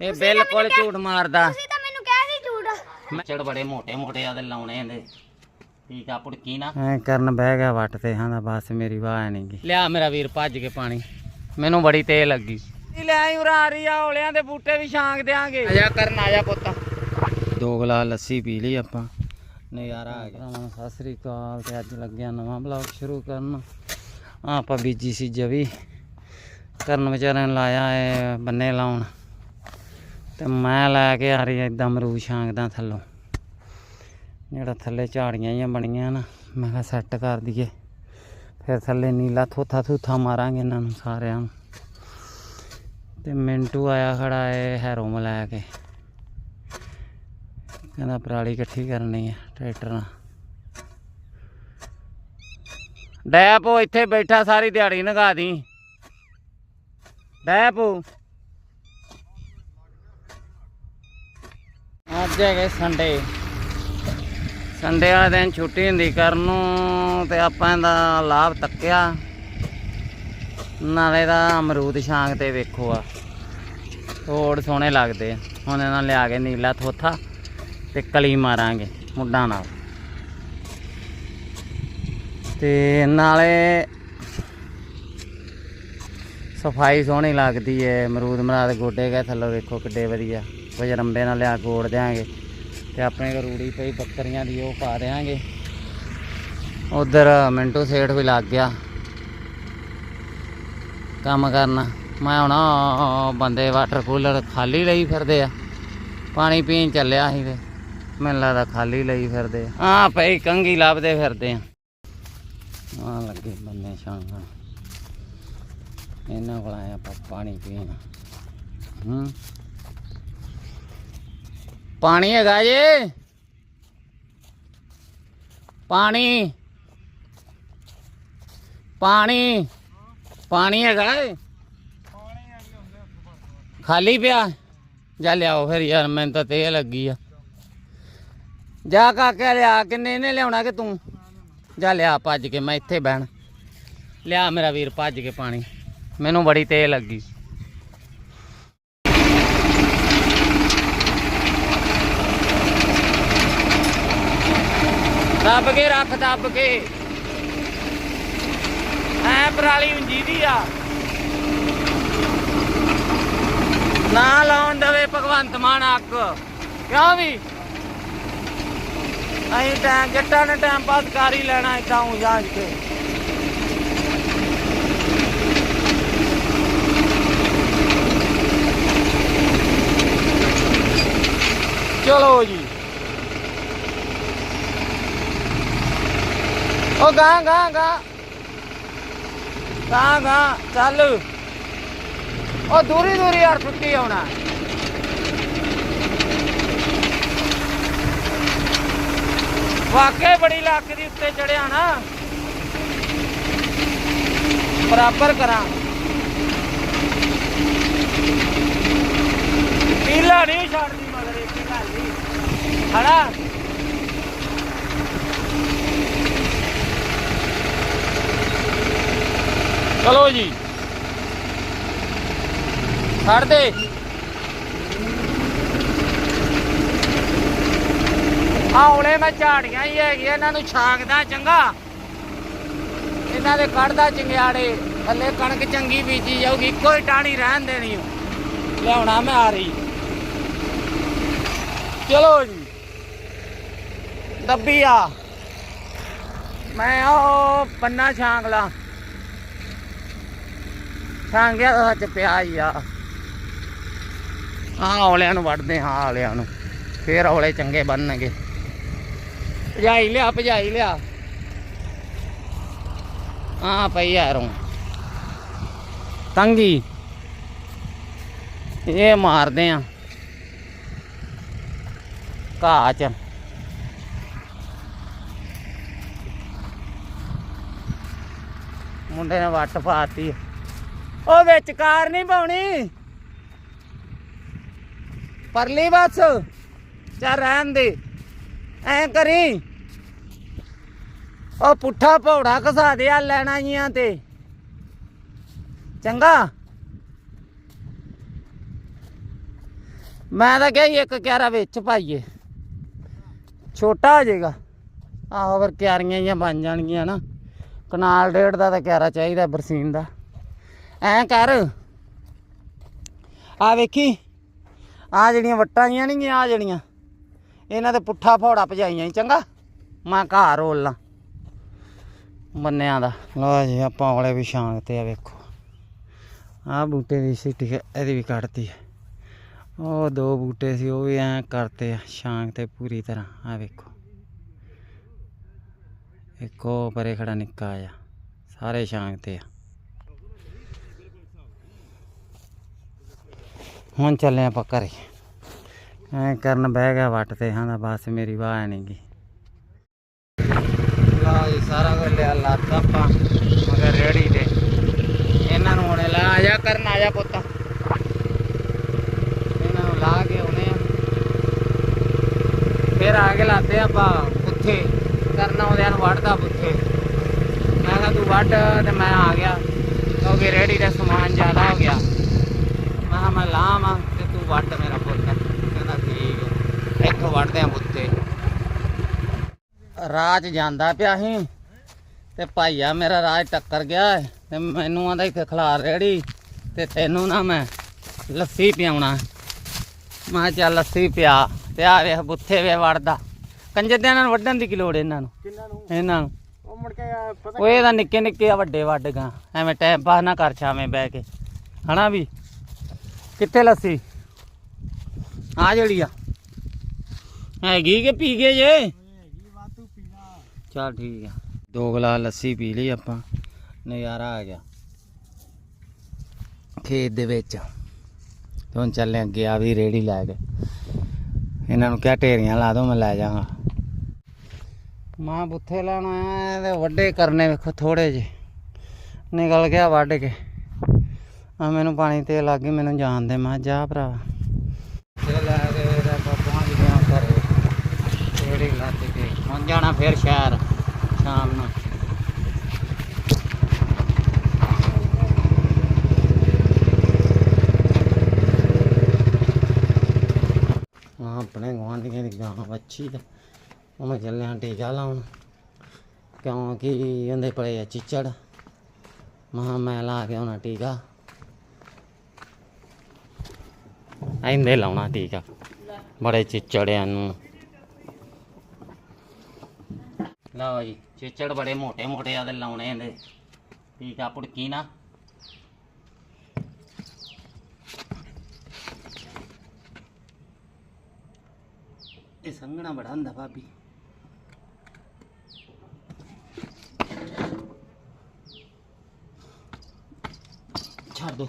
ਇਹ ਬਿਲਕੁਲ ਝੂਠ ਮਾਰਦਾ। ਤੁਸੀਂ ਤਾਂ ਮੈਨੂੰ ਕਹਿ ਸੀ ਝੂਠ। ਮੈਂ ਚੜ ਬੜੇ ਮੋਟੇ ਮੋਟੇ ਆਦੇ ਲਾਉਣੇ ਇਹਦੇ। ਠੀਕ ਆ ਪੁੜਕੀ ਨਾ। ਐ ਕਰਨ ਬਹਿ ਗਿਆ ਵੱਟ ਤੇ ਹਾਂ ਬਸ ਮੇਰੀ ਵਾਹ ਨਹੀਂ ਗਈ ਲਿਆ ਮੇਰਾ ਵੀਰ ਭੱਜ ਕੇ ਪਾਣੀ। ਮੈਨੂੰ ਬੜੀ ਤੇਲ ਲੱਗੀ। ਲੈ ਆਈ ਉਰਾ ਆ ਰਹੀ ਆ ਔਲਿਆਂ ਦੇ ਬੂਟੇ ਵੀ ਛਾਂਗ ਦੇਾਂਗੇ ਆਜਾ ਕਰਨ ਆਜਾ ਪੁੱਤ। ਦੋ ਗਲਾਸ ਲੱਸੀ ਪੀ ਲਈ ਆਪਾਂ। ਨਜ਼ਾਰਾ ਆ ਗਿਆ। ਭਰਾਵਾਂ, ਸਤਿ ਸ੍ਰੀ ਅਕਾਲ ਤੇ ਅੱਜ ਲੱਗਿਆ ਨਵਾਂ ਬਲੌਗ ਸ਼ੁਰੂ ਕਰਨ। ਆਪਾਂ ਬੀਜੀ ਸੀ ਜਵੀ। ਕਰਨ ਵਿਚਾਰਿਆਂ ਨੇ ਲਾਇਆ ਏ ਬੰਨੇ ਲਾਉਣ। ਤੇ ਮੈਂ ਲੈ ਕੇ ਆ ਰਹੀ ਏਦਾਂ ਅਮਰੂਦ ਛਾਂਗਦਾ ਥੱਲੋਂ। ਜਿਹੜਾ ਥੱਲੇ ਝਾੜੀਆਂ ਜਿਹੀਆਂ ਬਣੀਆਂ ਨਾ, ਮੈਂ ਕਿਹਾ ਸੈੱਟ ਕਰ ਦਈਏ। ਫਿਰ ਥੱਲੇ ਨੀਲਾ ਥੋਥਾ ਥੂਥਾ ਮਾਰਾਂਗੇ ਇਹਨਾਂ ਨੂੰ ਸਾਰਿਆਂ ਨੂੰ। ਤੇ ਮਿੰਟੂ ਆਇਆ ਖੜਾ ਏ ਹੈਰੋਮ ਲੈ ਕੇ। ਕਹਿੰਦਾ ਪਰਾਲੀ ਇਕੱਠੀ ਕਰਨੀ ਹੈ ਟਰੈਕਟਰ ਨਾਲ। ਡੈਪੋ ਇੱਥੇ ਬੈਠਾ, ਸਾਰੀ ਦਿਹਾੜੀ ਨਗਾ ਦੀ। ਡੈਪੋ। ਅੱਜ ਹੈਗੇ ਸੰਡੇ। ਸੰਡੇ ਵਾਲੇ ਦਿਨ ਛੁੱਟੀ ਹੁੰਦੀ ਕਰਨ ਨੂੰ ਤੇ ਆਪਾਂ ਇਹਦਾ ਲਾਭ ਤੱਕਿਆ। ਨਾਲੇ ਦਾ ਅਮਰੂਦ ਛਾਂਗ ਤੇ ਵੇਖੋ ਆ। ਤੋੜ ਸੋਹਣੇ ਲੱਗਦੇ ਆ। ਹੁਣ ਇਹਨਾਂ ਲਿਆ ਕੇ ਨੀਲਾ ਥੋਥਾ ਤੇ ਕਲੀ ਮਾਰਾਂਗੇ ਮੁੱਢਾਂ ਨਾਲ। ਤੇ ਨਾਲੇ ਸਫ਼ਾਈ ਸੋਹਣੀ ਲੱਗਦੀ ਏ। ਅਮਰੂਦ ਮਰਾਦ ਗੋਡੇ ਗਏ ਥੱਲੋਂ ਵੇਖੋ ਕਿੱਡੇ ਵਧੀਆ। ਰੰਬੇ ਨਾਲ ਲਿਆ ਗੋੜ ਦਿਆਂਗੇ ਤੇ ਆਪਣੇ ਕੋਲ ਰੂੜੀ ਪਈ, ਬੱਕਰੀਆਂ ਦੀ ਉਹ ਪਾ ਦਿਆਂਗੇ। ਉਧਰ ਮਿੰਟੂ ਸੇਠ ਵੀ ਲੱਗ ਗਿਆ ਕੰਮ ਕਰਨਾ। ਮੈਂ ਹੁਣ ਬੰਦੇ ਵਾਟਰ ਕੂਲਰ ਖਾਲੀ ਲਈ ਫਿਰਦੇ ਆ। ਪਾਣੀ ਪੀਣ ਚੱਲਿਆ ਸੀ ਤੇ ਮੈਨੂੰ ਲੱਗਦਾ ਖਾਲੀ ਲਈ ਫਿਰਦੇ ਆ। ਹਾਂ ਪਈ ਕੰਗੀ ਲੱਭਦੇ ਫਿਰਦੇ ਆ। ਆ ਲੱਗੇ ਬੰਨੇ ਸ਼ਾਂਗਾ ਇਹਨਾਂ ਕੋਲ ਆਇਆ ਆਪਾਂ ਪਾਣੀ ਪੀਣ। ਹੂੰ। ਪਾਣੀ ਹੈਗਾ ਜੇ। ਪਾਣੀ। ਪਾਣੀ। ਪਾਣੀ ਹੈਗਾ ਏ। ਖਾਲੀ ਪਿਆ। ਜਾ ਲਿਆਓ ਫਿਰ ਯਾਰ, ਮੈਨੂੰ ਤਾਂ ਤੇ ਲੱਗੀ ਆ। ਜਾ ਕਾਕੇ ਲਿਆ, ਕਿੰਨੇ ਨੇ ਲਿਆਉਣਾ ਕਿ ਤੂੰ? ਜਾ ਲਿਆ ਭੱਜ ਕੇ, ਮੈਂ ਇੱਥੇ ਬਹਿਣ। ਲਿਆ ਮੇਰਾ ਵੀਰ, ਭੱਜ ਕੇ ਪਾਣੀ। ਮੈਨੂੰ ਬੜੀ ਤੇਲ ਲੱਗੀ। ਦੱਬ ਕੇ ਰੱਖ, ਦੱਬ ਕੇ। ਐ ਪਰਾਲੀ ਉਂਜੀ ਦੀ ਆ। ਨਾ ਲਾਉਣ ਦੇਵੇ ਭਗਵੰਤ ਮਾਨ ਅੱਗ ਕਿਉਂ ਵੀ? ਅਸੀਂ ਟਾਈਮ ਜੱਟਾਂ ਨੇ ਟਾਈਮ ਪਾਸ ਕਰ ਹੀ ਲੈਣਾ ਇਦਾਂ ਉਂ ਜਾਂਝ ਕੇ ਚਲੋ ਜੀ। ਉਹ ਗਾਂ ਗਾਂ ਗਾਂ। ਗਾਂ ਗਾਂ, ਚੱਲ। ਉਹ ਦੂਰੀ ਦੂਰੀ ਯਾਰ, ਛੁੱਟੀ ਆਉਣਾ। ਵਾਕੇ ਬੜੀ ਲੱਕ ਦੀ ਉੱਤੇ ਚੜਿਆ ਨਾ। ਬਰਾਬਰ ਕਰਾਂ। ਪੀਲਾ ਨਹੀਂ ਛੱਡਦੀ ਮਗਰ ਇਹ ਪੀਲਾ ਨਹੀਂ ਖੜਾ ਚਲੋ ਜੀ। ਛੱਡ ਦੇ। ਆਉਲੇ ਮੈਂ ਝਾੜੀਆਂ ਹੀ ਹੈਗੀਆਂ, ਇਹਨਾਂ ਨੂੰ ਛਾਂਗਦਾ ਚੰਗਾ। ਇਹਨਾਂ ਦੇ ਕੱਢਦਾ ਚੰਗਿਆੜੇ। ਥੱਲੇ ਕਣਕ ਚੰਗੀ ਬੀਜੀ ਜਾਊਗੀ ਕੋਈ ਹੀ ਟਾਣੀ ਰਹਿਣ ਦੇਣੀ ਓ। ਲਿਆਉਣਾ ਮੈਂ ਆ ਰਹੀ ਚਲੋ ਜੀ। ਦੱਬੀ ਆ। ਮੈਂ ਉਹ ਪੰਨਾ ਛਾਂਗ ਲਾ ਛਾਂਗਿਆ ਤਾਂ ਸੱਚ ਪਿਆ ਹੀ ਆ। ਆਹ ਔਲਿਆਂ ਨੂੰ ਵੱਢਦੇ ਹਾਂ ਔਲਿਆਂ ਨੂੰ। ਫੇਰ ਔਲੇ ਚੰਗੇ ਬਣਨਗੇ। ਭਜਾਈ ਲਿਆ ਭਜਾਈ ਲਿਆ। ਆ ਪਈ ਯਾਰੋਂ ਤੰਗੀ। ਇਹ ਮਾਰਦੇ ਆ। ਘਾਹ ਚ। ਮੁੰਡੇ ਨੇ ਵੱਟ ਪਾਤੀ ਉਹ ਵਿੱਚ ਕਾਰ ਨਹੀਂ ਪਾਉਣੀ। ਪਰਲੀ ਬਸ ਚੱਲ ਰਹਿਣ ਦੇ। ਐ ਕਰੀ। ਉਹ ਪੁੱਠਾ ਭੌੜਾ ਘਸਾ ਦੇ ਆ ਲੈਣਾ ਜੀਆਂ ਤੇ। ਚੰਗਾ। ਮੈਂ ਤਾਂ ਕਿਹਾ ਸੀ ਇੱਕ ਕਿਆਰਾ ਵਿੱਚ ਪਾਈਏ। ਛੋਟਾ ਹੋ ਜਾਏਗਾ। ਆਹੋ ਫਿਰ ਕਿਆਰੀਆਂ ਹੀ ਬਣ ਜਾਣਗੀਆਂ ਨਾ। ਕਨਾਲ ਡੇਢ ਦਾ ਤਾਂ ਕਿਆਰਾ ਚਾਹੀਦਾ ਬਰਸੀਨ ਦਾ। ਐਂ ਕਰ। ਆ ਵੇਖੀ। ਆ ਜਿਹੜੀਆਂ ਵੱਟਾਂ ਜੀਆਂ ਨਹੀਂ ਆ ਜਿਹੜੀਆਂ। ਇਹਨਾਂ ਤੇ ਪੁੱਠਾ ਫੋੜਾ ਭਜਾਈਆਂ ਚੰਗਾ? ਮੈਂ ਘਾਹ ਰੋਲ। ਲਾਂ ਬੰਨਿਆਂ ਦਾ। ਲੋ ਜੀ, ਆਪਾਂ ਵਾਲੇ ਵੀ ਸ਼ਾਂਗ ਤੇ ਆ, ਵੇਖੋ। ਆ ਬੂਟੇ ਦੀ ਸਿੱਟੀ ਇਹਦੀ ਵੀ ਕੱਢਤੀ ਉਹ ਦੋ ਬੂਟੇ ਸੀ, ਉਹ ਵੀ ਐ ਕਰਤੇ ਆ ਸ਼ਾਂਗ ਤੇ ਪੂਰੀ ਤਰ੍ਹਾਂ। ਆ ਵੇਖੋ। ਇੱਕੋ ਪਰੇ ਖੜਾ ਨਿੱਕਾ ਆ ਸਾਰੇ ਸ਼ਾਂਗ ਤੇ ਆ। ਹੁਣ ਚੱਲੇ ਆਪਾਂ ਘਰੇ। ਐ ਕਰਨ ਬਹਿ ਗਿਆ ਵੱਟ ਤੇ, ਹਾਂ ਦਾ ਬਸ ਮੇਰੀ ਵਾਹ ਨਹੀਂ ਗਈ ਲਾ ਸਾਰਾ ਕੁਝ ਲਿਆ ਲਾਤਾ ਆਪਾਂ, ਮਗਰ ਰੇੜੀ ਤੇ। ਇਹਨਾਂ ਨੂੰ ਹੁਣੇ ਲਾ, ਆ ਜਾ ਕਰਨ, ਆ ਜਾ ਪੁੱਤ। ਇਹਨਾਂ ਨੂੰ ਲਾ ਕੇ ਹੁਣੇ ਆ। ਫਿਰ ਆ ਕੇ ਲਾਤੇ ਆਪਾਂ ਪੁੱਥੇ ਕਰਨ ਆਉਂਦਿਆਂ ਨੂੰ ਵੱਢਦਾ ਪੁੱਥੇ ਮੈਂ ਕਿਹਾ ਤੂੰ ਵੱਢ ਤੇ ਮੈਂ ਆ ਗਿਆ। ਕਿਉਂਕਿ ਰੇੜੀ ਦਾ ਸਮਾਨ ਜ਼ਿਆਦਾ ਹੋ ਗਿਆ। ਮੈਂ ਕਿਹਾ ਮੈਂ ਲਾਵਾਂ ਤੇ ਤੂੰ ਵੱਢ ਮੇਰਾ ਪੁੱਤ। ਕਹਿੰਦਾ ਠੀਕ ਹੈ ਇੱਥੋਂ ਵੱਢਦੇ ਆ ਪੁੱਤੇ ਰਾਜ ਜਾਂਦਾ ਪਿਆ ਸੀ ਤੇ ਭਾਈਆ ਮੇਰਾ ਰਾਜ ਟੱਕਰ ਗਿਆ ਤੇ ਮੈਨੂੰ ਆਂਦਾ ਇੱਥੇ ਖਲਾਰ ਰੇੜੀ ਤੇ ਤੈਨੂੰ ਨਾ ਮੈਂ ਲੱਸੀ ਪਿਆਉਣਾ। ਮੈਂ ਚੱਲ ਲੱਸੀ ਪਿਆ ਤੇ ਆ ਵੇਖ ਬੁੱਥੇ ਵੇ ਵੜਦਾ। ਕੰਜਰ ਦੇ ਇਹਨਾਂ ਨੂੰ ਵੱਢਣ ਦੀ ਕੀ ਲੋੜ ਇਹਨਾਂ ਨੂੰ? ਇਹਨਾਂ ਨੂੰ। ਉਹ ਮੁੜ ਕੇ ਆ ਪਤਾ ਉਹ ਇਹਦਾ ਨਿੱਕੇ ਨਿੱਕੇ ਆ ਵੱਡੇ ਵੱਢ ਗਾ। ਐਵੇਂ ਟਾਈਮ ਪਾਸ ਨਾ ਕਰ ਛਾਵੇਂ ਬਹਿ ਕੇ। ਹਨਾ ਵੀ? ਕਿੱਥੇ ਲੱਸੀ? ਆ ਜਿਹੜੀ ਆ। ਹੈਗੀ ਕਿ ਪੀ ਗਏ ਜੇ? ਚਲ ਠੀਕ ਆ। ਦੋ ਗਲਾਸ ਲੱਸੀ ਪੀ ਲਈ ਆਪਾਂ। ਨਜ਼ਾਰਾ ਆ ਗਿਆ। ਖੇਤ ਦੇ ਵਿੱਚ। ਹੁਣ ਚੱਲੇ ਅੱਗੇ ਆ ਵੀ ਰੇੜੀ ਲੈ ਕੇ। ਇਹਨਾਂ ਨੂੰ ਕਿਹਾ ਢੇਰੀਆਂ ਲਾ ਦੋ ਮੈਂ ਲੈ ਜਾਵਾਂਗਾ ਮਾਂ ਬੁੱਥੇ ਲੈਣਾ ਆਇਆ ਤੇ ਵੱਡੇ ਕਰਨੇ ਵੇਖੋ ਥੋੜੇ ਜੇ ਨਿਕਲ ਗਿਆ ਵੱਢ ਕੇ। ਆ ਮੈਨੂੰ ਪਾਣੀ ਤੇ ਲੱਗ ਗਈ, ਮੈਨੂੰ ਜਾਣ ਦੇ। ਮੈਂ ਜਾ ਭਰਾ। ਤੇ ਲੈ ਕੇ ਤੇ ਪਹੁੰਚ ਗਏ ਘਰੇ। ਰੇੜੀ ਲੱਦ ਕੇ ਹੁਣ ਜਾਣਾ ਫਿਰ ਸ਼ਹਿਰ, ਸ਼ਾਮ ਨੂੰ। ਆਪਣੇ ਗੁਆਂਢੀਆਂ ਦੀ ਗਾਂ ਬੱਚੀ ਦਾ ਉਹ ਮੈਂ ਚੱਲਿਆ ਟੀਕਾ ਲਾਉਣ। ਕਿਉਂਕਿ ਇਹਦੇ ਪਲੇ ਆ ਚਿੱਚੜ ਮਹਾ ਮੈਂ ਲਾ ਕੇ ਆਉਣਾ ਟੀਕਾ। ਐਂਦੇ ਲਾਉਣਾ ਟੀਕਾ ਬੜੇ ਚਿੱਚੜਿਆਂ ਨੂੰ। ਲਓ ਜੀ, ਚਿੱਚੜ ਬੜੇ ਮੋਟੇ ਮੋਟੇ ਆ ਤੇ ਲਾਉਣੇ ਇਹਦੇ। ਟੀਕਾ ਪੁੜਕੀ ਨਾ। ਇਹ ਸੰਘਣਾ ਬੜਾ ਹੁੰਦਾ ਭਾਬੀ। ਛੱਡ ਦੋ।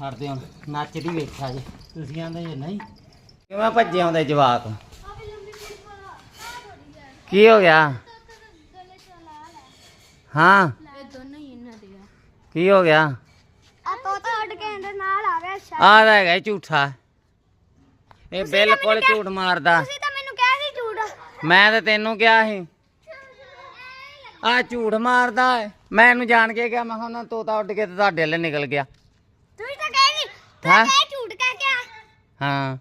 ਛੱਡ ਦੇ ਹੁਣ ਨੱਚਦੀ ਵੇਖਿਆ ਜੇ। ਤੁਸੀਂ ਆਂਦੇ ਜੇ ਨਹੀਂ। ਕਿਵੇਂ ਭੱਜੇ ਆਉਂਦੇ ਜਵਾਕ? ਕੀ ਹੋ ਗਿਆ? ਹਾਂ। ਇਹ ਦੋਨੋਂ ਹੀ ਇਹਨਾਂ ਦੇ ਆ ਕੀ ਹੋ ਗਿਆ? ਆ ਤੋਤਾ ਉੱਡ ਕੇ ਇਹਦੇ ਨਾਲ ਆ ਗਿਆ ਸ਼ਾਇਦ ਆਹ ਤਾਂ ਹੈਗਾ ਈ ਝੂਠਾ ਇਹ ਬਿਲਕੁਲ ਝੂਠ ਮਾਰਦਾ। ਤੁਸੀਂ ਤਾਂ ਮੈਨੂੰ ਕਹਿ ਸੀ ਝੂਠ। ਮੈਂ ਤਾਂ ਤੈਨੂੰ ਕਿਹਾ ਸੀ। ਆ ਝੂਠ ਮਾਰਦਾ ਮੈਂ ਇਹਨੂੰ ਜਾਣ ਕੇ ਕਿਹਾ ਮੈਂ ਕਿਹਾ ਉਹਨਾਂ ਤੋਤਾ ਉੱਡ ਕੇ ਤੇ ਤੁਹਾਡੇ ਵੱਲ ਨਿਕਲ ਗਿਆ। ਝੂਠ ਕਹਿ ਕੇ ਆ ਹਾਂ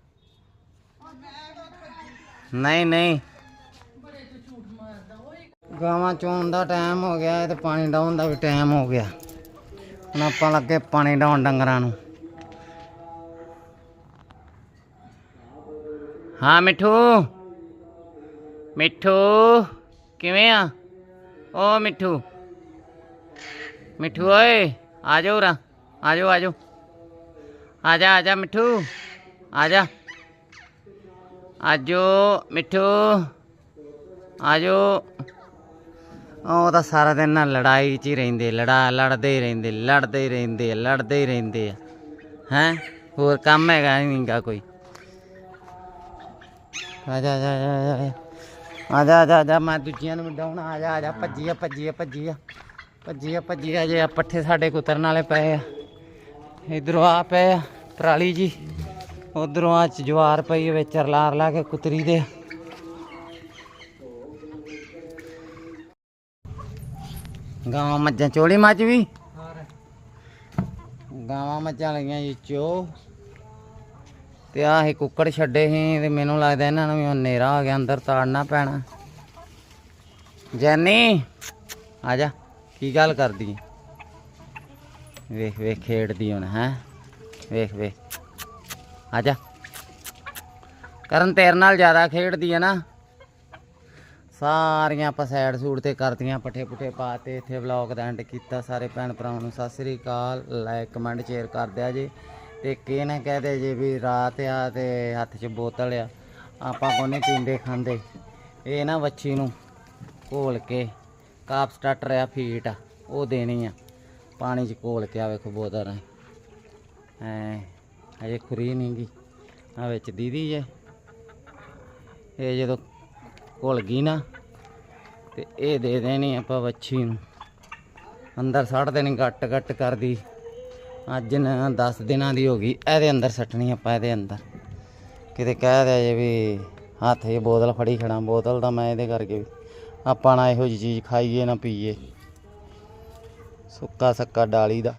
ਨਹੀਂ ਨਹੀਂ ਗਾਵਾਂ ਚੋਣ ਦਾ ਟਾਈਮ ਹੋ ਗਿਆ ਤੇ ਪਾਣੀ ਡਾਉਣ ਦਾ ਵੀ ਟਾਈਮ ਹੋ ਗਿਆ ਹੁਣ ਆਪਾਂ ਲੱਗੇ ਪਾਣੀ ਡਾਉਣ ਡੰਗਰਾਂ ਨੂੰ ਹਾਂ ਮਿੱਠੂ ਮਿੱਠੂ ਕਿਵੇਂ ਆ ਓ ਮਿੱਠੂ ਮਿੱਠੂ ਓਏ ਆ ਜਾਓ ਰਾ ਆ ਜਾਓ ਆ ਜਾਓ ਆ ਜਾ ਆ ਜਾ ਮਿੱਠੂ ਆ ਜਾ ਆਜੋ ਮਿੱਠੂ ਆਜੋ। ਉਹ ਤਾਂ ਸਾਰਾ ਦਿਨ ਨਾ ਲੜਾਈ 'ਚ ਹੀ ਰਹਿੰਦੇ ਲੜਾ ਲੜਦੇ ਹੀ ਰਹਿੰਦੇ ਲੜਦੇ ਹੀ ਰਹਿੰਦੇ ਲੜਦੇ ਹੀ ਰਹਿੰਦੇ ਆ। ਹੈ? ਹੋਰ ਕੰਮ ਹੈਗਾ ਨਹੀਂਗਾ ਕੋਈ। ਆ ਜਾ ਜਾ ਜਾ, ਆ ਜਾ ਜਾ ਜਾ ਮੈਂ ਦੂਜਿਆਂ ਨੂੰ ਡਾਉਣਾ ਆ ਜਾ ਆ ਜਾ ਭੱਜੀ ਆ ਭੱਜੀ ਆ ਭੱਜੀ ਆ। ਭੱਜੀ ਆ ਭੱਜੀ ਆ ਜੇ ਪੱਠੇ ਸਾਡੇ ਕੁਤਰਨ ਵਾਲੇ ਪਏ ਆ। ਇਧਰੋਂ ਆ ਪਏ ਆ ਪਰਾਲੀ ਜੀ। ਉਧਰੋਂ ਆ ਜਵਾਰ ਪਈ ਵਿੱਚ ਰਲਾਰ ਲਾ ਕੇ ਕੁਤਰੀ ਦੇ। ਗਾਵਾਂ ਮੱਝਾਂ, ਚੋਲੀ ਮੱਝ ਵੀ? ਗਾਵਾਂ ਮੱਝਾਂ ਲਗੀਆਂ ਜੀ ਚੋ। ਤੇ ਆਹ ਇਹ ਕੁੱਕੜ ਛੱਡੇ ਸੀ ਤੇ ਮੈਨੂੰ ਲੱਗਦਾ ਇਹਨਾਂ ਨੂੰ ਵੀ ਹੁਣ ਹਨੇਰਾ ਹੋ ਗਿਆ, ਅੰਦਰ ਤਾੜਨਾ ਪੈਣਾ। ਜੈਨੀ, ਆ ਜਾ, ਕੀ ਗੱਲ ਕਰਦੀ ਹੈ? ਵੇਖ ਵੇਖ, ਖੇਡਦੀ ਹੁਣ, ਹੈ? ਵੇਖ ਵੇਖ। ਆ ਜਾ। ਕਰਨ ਤੇਰੇ ਨਾਲ ਜ਼ਿਆਦਾ ਖੇਡਦੀ ਹੈ ਨਾ। ਸਾਰੀਆਂ ਆਪਾਂ ਸਾਈਡ ਸੂਟ ਤੇ ਕਰਤੀਆਂ, ਪੱਠੇ ਪੁੱਠੇ ਪਾਤੇ ਇੱਥੇ ਵਲੌਗ ਦਾ ਐਂਡ ਕੀਤਾ। ਸਾਰੇ ਭੈਣ ਭਰਾਵਾਂ ਨੂੰ ਸਤਿ ਸ੍ਰੀ ਅਕਾਲ। ਲਾਈਕ ਕਮੈਂਟ ਸ਼ੇਅਰ ਕਰ ਦਿਆ ਜੇ। ਤੇ ਕੀ ਨਾ ਕਹਦੇ ਜੇ ਵੀ ਰਾਤ ਆ ਤੇ ਹੱਥ 'ਚ ਬੋਤਲ ਆ। ਆਪਾਂ ਕੋਨੇ ਪੀਂਦੇ, ਖਾਂਦੇ। ਇਹ ਨਾ ਵੱਛੀ ਨੂੰ ਘੋਲ ਕੇ, ਕਾਪ ਸਟਾਰਟਰ ਆ, ਫੀਟ ਆ, ਉਹ ਦੇਣੀ ਆ। ਪਾਣੀ 'ਚ ਘੋਲ ਕੇ ਆ ਵੇਖੋ ਬੋਤਲ ਐ। ਐ ਖੁਰੀ ਨਹੀਂ ਗੀ ਆ ਵਿੱਚ ਦੀਦੀ ਜੇ। ਇਹ ਜਦੋਂ ਘੁਲ ਗਈ ਨਾ, ਤੇ ਇਹ ਦੇ ਦੇਣੀ ਆਪਾਂ ਵੱਛੀ ਨੂੰ। ਅੰਦਰ ਸੱਟ ਦੇਣੀ ਗੱਟ ਗੱਟ ਕਰਦੀ। ਅੱਜ ਨਾ 10 ਦਿਨਾਂ ਦੀ ਹੋ ਗਈ, ਇਹਦੇ ਅੰਦਰ ਸੱਟਣੀ ਆਪਾਂ ਇਹਦੇ ਅੰਦਰ। ਕਿਤੇ ਕਹਿ ਦਿਆ ਜੇ ਵੀ ਹੱਥ 'ਚ ਬੋਤਲ ਫੜੀ ਖੜਾ, ਬੋਤਲ ਦਾ ਮੈਂ ਇਹਦੇ ਕਰਕੇ ਵੀ। ਆਪਾਂ ਨਾ ਇਹੋ ਜਿਹੀ ਚੀਜ਼ ਖਾਈਏ, ਨਾ ਪੀਏ ਸੁੱਕਾ ਸੱਕਾ ਡਾਲੀ ਦਾ।